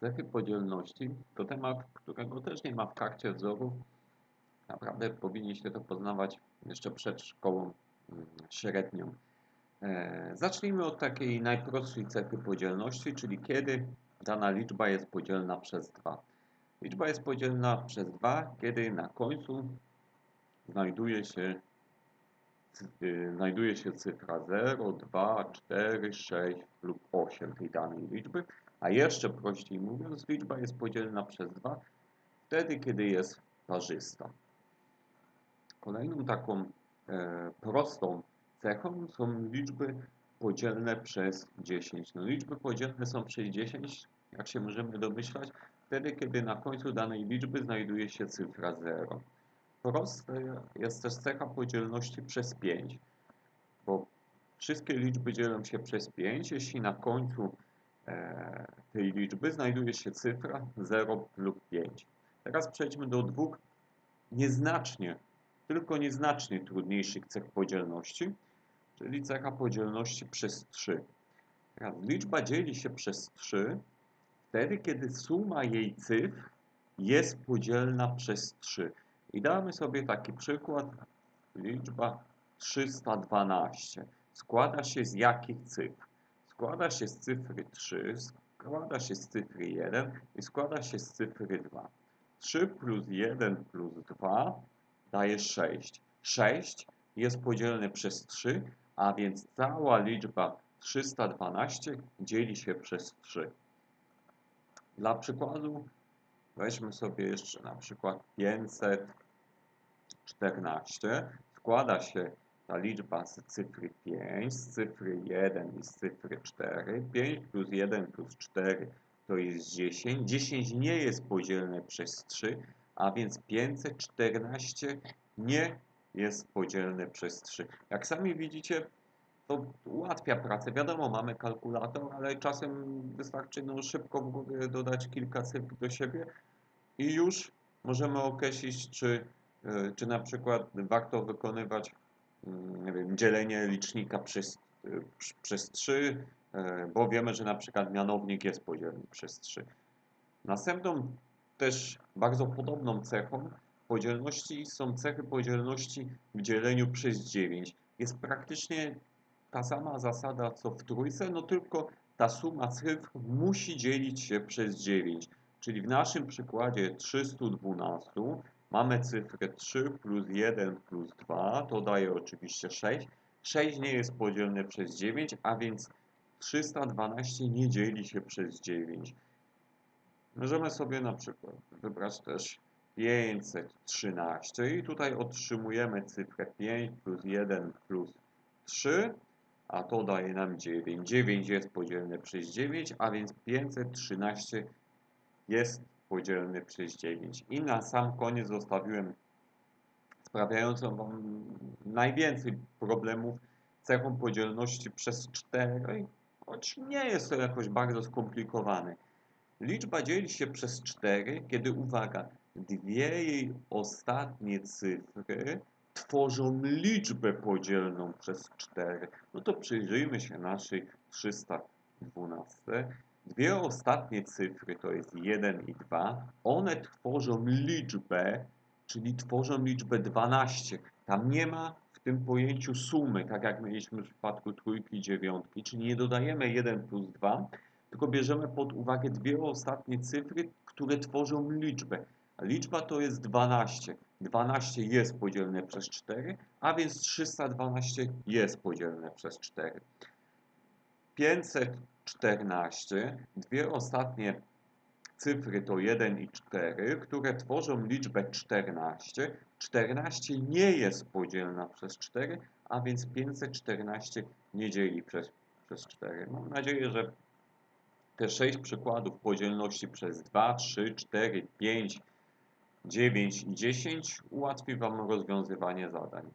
Cechy podzielności to temat, którego też nie ma w karcie wzorów. Naprawdę powinniście to poznawać jeszcze przed szkołą mm, średnią. E, zacznijmy od takiej najprostszej cechy podzielności, czyli kiedy dana liczba jest podzielna przez 2. Liczba jest podzielna przez 2, kiedy na końcu znajduje się, y, znajduje się cyfra 0, 2, 4, 6 lub 8 tej danej liczby. A jeszcze prościej mówiąc, liczba jest podzielna przez 2 wtedy, kiedy jest parzysta. Kolejną taką e, prostą cechą są liczby podzielne przez 10. No, liczby podzielne są przez 10, jak się możemy domyślać, wtedy, kiedy na końcu danej liczby znajduje się cyfra 0. Prosta jest też cecha podzielności przez 5, bo wszystkie liczby dzielą się przez 5, jeśli na końcu tej liczby znajduje się cyfra 0 lub 5. Teraz przejdźmy do dwóch nieznacznie, tylko nieznacznie trudniejszych cech podzielności, czyli cecha podzielności przez 3. Teraz liczba dzieli się przez 3 wtedy, kiedy suma jej cyfr jest podzielna przez 3. I damy sobie taki przykład. Liczba 312 składa się z jakich cyfr? Składa się z cyfry 3, składa się z cyfry 1 i składa się z cyfry 2. 3 plus 1 plus 2 daje 6. 6 jest podzielne przez 3, a więc cała liczba 312 dzieli się przez 3. Dla przykładu weźmy sobie jeszcze na przykład 514. Składa się ta liczba z cyfry 5, z cyfry 1 i z cyfry 4. 5 plus 1 plus 4 to jest 10. 10 nie jest podzielne przez 3, a więc 514 nie jest podzielne przez 3. Jak sami widzicie, to ułatwia pracę. Wiadomo, mamy kalkulator, ale czasem wystarczy no, szybko w głowie dodać kilka cyfr do siebie i już możemy określić, czy, e, czy na przykład warto wykonywać nie wiem, dzielenie licznika przez, e, przez 3, e, bo wiemy, że na przykład mianownik jest podzielny przez 3. Następną też bardzo podobną cechą podzielności są cechy podzielności w dzieleniu przez 9. Jest praktycznie ta sama zasada co w trójce, no tylko ta suma cyfr musi dzielić się przez 9. Czyli w naszym przykładzie 312 mamy cyfrę 3 plus 1 plus 2, to daje oczywiście 6. 6 nie jest podzielne przez 9, a więc 312 nie dzieli się przez 9. Możemy sobie na przykład wybrać też 513 i tutaj otrzymujemy cyfrę 5 plus 1 plus 3, a to daje nam 9. 9 jest podzielne przez 9, a więc 513 jest podzielny przez 9. I na sam koniec zostawiłem sprawiającą Wam najwięcej problemów cechą podzielności przez 4, choć nie jest to jakoś bardzo skomplikowane. Liczba dzieli się przez 4, kiedy, uwaga, dwie jej ostatnie cyfry tworzą liczbę podzielną przez 4. No to przyjrzyjmy się naszej 312. Dwie ostatnie cyfry to jest 1 i 2. One tworzą liczbę, czyli tworzą liczbę 12. Tam nie ma w tym pojęciu sumy, tak jak mieliśmy w przypadku trójki i dziewiątki, czyli nie dodajemy 1 plus 2, tylko bierzemy pod uwagę dwie ostatnie cyfry, które tworzą liczbę. Liczba to jest 12. 12 jest podzielne przez 4, a więc 312 jest podzielne przez 4. 514, dwie ostatnie cyfry to 1 i 4, które tworzą liczbę 14. 14 nie jest podzielna przez 4, a więc 514 nie dzieli przez, przez 4. Mam nadzieję, że te 6 przykładów podzielności przez 2, 3, 4, 5, 9 i 10 ułatwi Wam rozwiązywanie zadań.